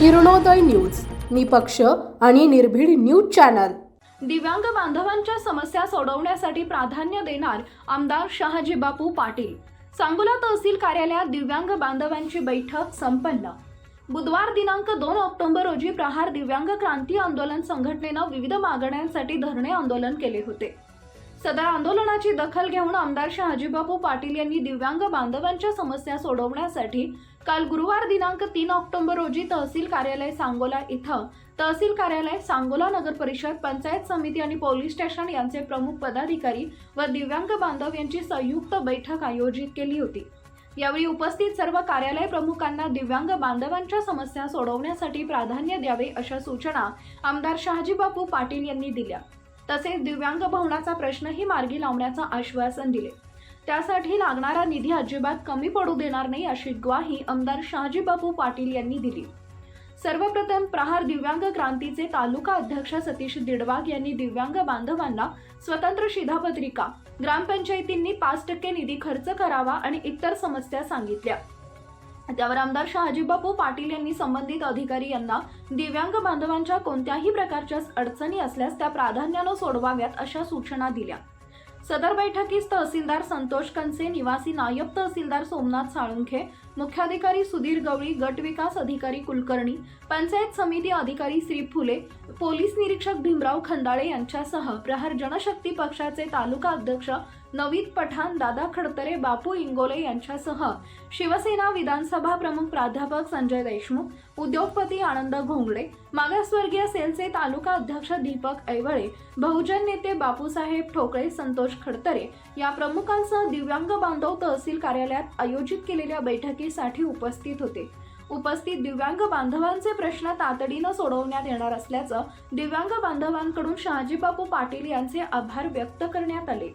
Kiranoday news निपक्ष आणि निर्भीड न्यूज चॅनल. दिव्यांग बांधवांच्या समस्या सोडवण्यासाठी प्राधान्य देणार आमदार शहाजी बापू पाटील. सांगोला तहसील कार्यालयात दिव्यांग बांधवांची बैठक संपन्न. बुधवार दिनांक दोन ऑक्टोबर रोजी प्रहार दिव्यांग क्रांती आंदोलन संघटनेनं विविध मागण्यांसाठी धरणे आंदोलन केले होते. सदर आंदोलनाची दखल घेऊन आमदार शहाजीबापू पाटील यांनी दिव्यांग बांधवांच्या समस्या सोडवण्यासाठी काल गुरुवार दिनांक तीन ऑक्टोबर रोजी तहसील कार्यालय सांगोला इथं तहसील कार्यालय सांगोला नगर परिषद पंचायत समिती आणि पोलीस स्टेशन यांचे प्रमुख पदाधिकारी व दिव्यांग बांधव यांची संयुक्त बैठक आयोजित केली होती. यावेळी उपस्थित सर्व कार्यालय प्रमुखांना दिव्यांग बांधवांच्या समस्या सोडवण्यासाठी प्राधान्य द्यावे अशा सूचना आमदार शहाजीबापू पाटील यांनी दिल्या. तसेच दिव्यांग भवनाचा प्रश्नही मार्गी लावण्याचं आश्वासन दिले. त्यासाठी लागणारा निधी अजिबात कमी पडू देणार नाही अशी ग्वाही आमदार शहाजीबापू पाटील यांनी दिली. सर्वप्रथम प्रहार दिव्यांग क्रांतीचे तालुका अध्यक्ष सतीश दिडवाग यांनी दिव्यांग बांधवांना स्वतंत्र शिधापत्रिका ग्रामपंचायतींनी पाच टक्के निधी खर्च करावा आणि इतर समस्या सांगितल्या. त्यावर आमदार शहाजीबापू पाटील यांनी संबंधित अधिकारी यांना दिव्यांग बांधवांच्या कोणत्याही प्रकारच्या अडचणी असल्यास त्या प्राधान्यानं सोडवाव्यात अशा सूचना दिल्या. सदर बैठकीस तहसीलदार संतोष कनसे निवासी नायब तहसीलदार सोमनाथ साळुंखे मुख्याधिकारी सुधीर गवळी गट विकास अधिकारी कुलकर्णी पंचायत समिती अधिकारी श्री फुले पोलीस निरीक्षक भीमराव खंदाळे यांच्यासह प्रहार जनशक्ती पक्षाचे तालुका अध्यक्ष नवीद पठाण दादा खडतरे बापू इंगोले यांच्यासह शिवसेना विधानसभा प्रमुख प्राध्यापक संजय देशमुख उद्योगपती आनंद घोंगडे मागासवर्गीय सेलचे तालुका अध्यक्ष दीपक ऐवळे बहुजन नेते बापूसाहेब ठोकळे संतोष खडतरे या प्रमुखांसह दिव्यांग बांधव तहसील कार्यालयात आयोजित केलेल्या बैठकीसाठी उपस्थित होते. उपस्थित दिव्यांग बांधवांचे प्रश्न तातडीनं सोडवण्यात येणार असल्याचं दिव्यांग बांधवांकडून शहाजीबापू पाटील यांचे आभार व्यक्त करण्यात आले.